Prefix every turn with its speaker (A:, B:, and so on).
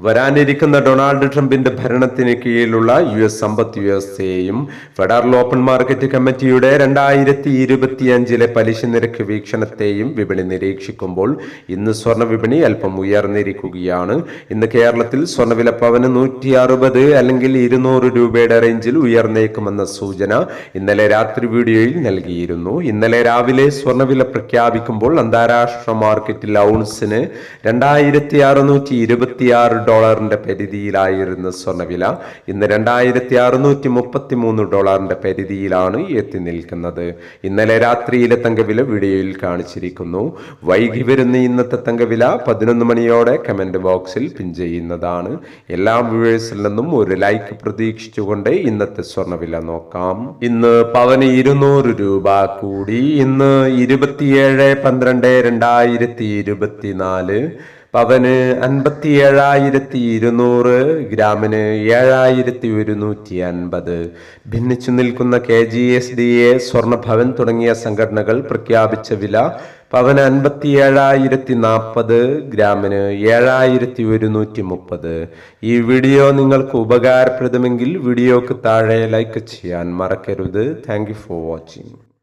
A: വരാനിരിക്കുന്ന ഡൊണാൾഡ് ട്രംപിന്റെ ഭരണത്തിന് കീഴിലുള്ള യു എസ് സമ്പദ് വ്യവസ്ഥയെയും ഫെഡറൽ ഓപ്പൺ മാർക്കറ്റ് കമ്മിറ്റിയുടെ രണ്ടായിരത്തി ഇരുപത്തിയഞ്ചിലെ പലിശ നിരക്ക് വീക്ഷണത്തെയും വിപണി നിരീക്ഷിക്കുമ്പോൾ ഇന്ന് സ്വർണ വിപണി അല്പം ഉയർന്നിരിക്കുകയാണ്. ഇന്ന് കേരളത്തിൽ സ്വർണവില പവന് നൂറ്റി അറുപത് അല്ലെങ്കിൽ ഇരുന്നൂറ് രൂപയുടെ റേഞ്ചിൽ ഉയർന്നേക്കുമെന്ന സൂചന ഇന്നലെ രാത്രി വീഡിയോയിൽ നൽകിയിരുന്നു. ഇന്നലെ രാവിലെ സ്വർണവില പ്രഖ്യാപിക്കുമ്പോൾ അന്താരാഷ്ട്ര മാർക്കറ്റിൽ ഔൺസിന് രണ്ടായിരത്തി അറുന്നൂറ്റി ഡോളറിന്റെ പരിധിയിലായിരുന്ന സ്വർണവില ഇന്ന് രണ്ടായിരത്തി അറുന്നൂറ്റി മുപ്പത്തി മൂന്ന് ഡോളറിന്റെ പരിധിയിലാണ് എത്തി നിൽക്കുന്നത്. ഇന്നലെ രാത്രിയിലെ തങ്കവില വീഡിയോയിൽ കാണിച്ചിരിക്കുന്നു. വൈകി വരുന്ന ഇന്നത്തെ തങ്കവില പതിനൊന്ന് മണിയോടെ കമന്റ് ബോക്സിൽ പിൻ ചെയ്യുന്നതാണ്. എല്ലാ വ്യൂവേഴ്സിൽ നിന്നും ഒരു ലൈക്ക് പ്രതീക്ഷിച്ചുകൊണ്ട് ഇന്നത്തെ സ്വർണവില നോക്കാം. ഇന്ന് പവന് ഇരുന്നൂറ് രൂപ കൂടി. ഇന്ന് ഇരുപത്തിയേഴ് പന്ത്രണ്ട് രണ്ടായിരത്തി ഇരുപത്തിനാല് പവന് അൻപത്തി ഏഴായിരത്തി ഇരുന്നൂറ് ഗ്രാമിന് ഏഴായിരത്തി ഒരുന്നൂറ്റി അൻപത് ഭിന്നിച്ചു നിൽക്കുന്ന K G S D A Swarnabhavan തുടങ്ങിയ സംഘടനകൾ പ്രഖ്യാപിച്ച വില പവന് അൻപത്തി ഏഴായിരത്തി നാൽപ്പത് ഗ്രാമിന് ഏഴായിരത്തി ഒരുന്നൂറ്റി മുപ്പത് ഈ വീഡിയോ നിങ്ങൾക്ക് ഉപകാരപ്രദമെങ്കിൽ വീഡിയോക്ക് താഴെ ലൈക്ക് ചെയ്യാൻ മറക്കരുത്. Thank for watching.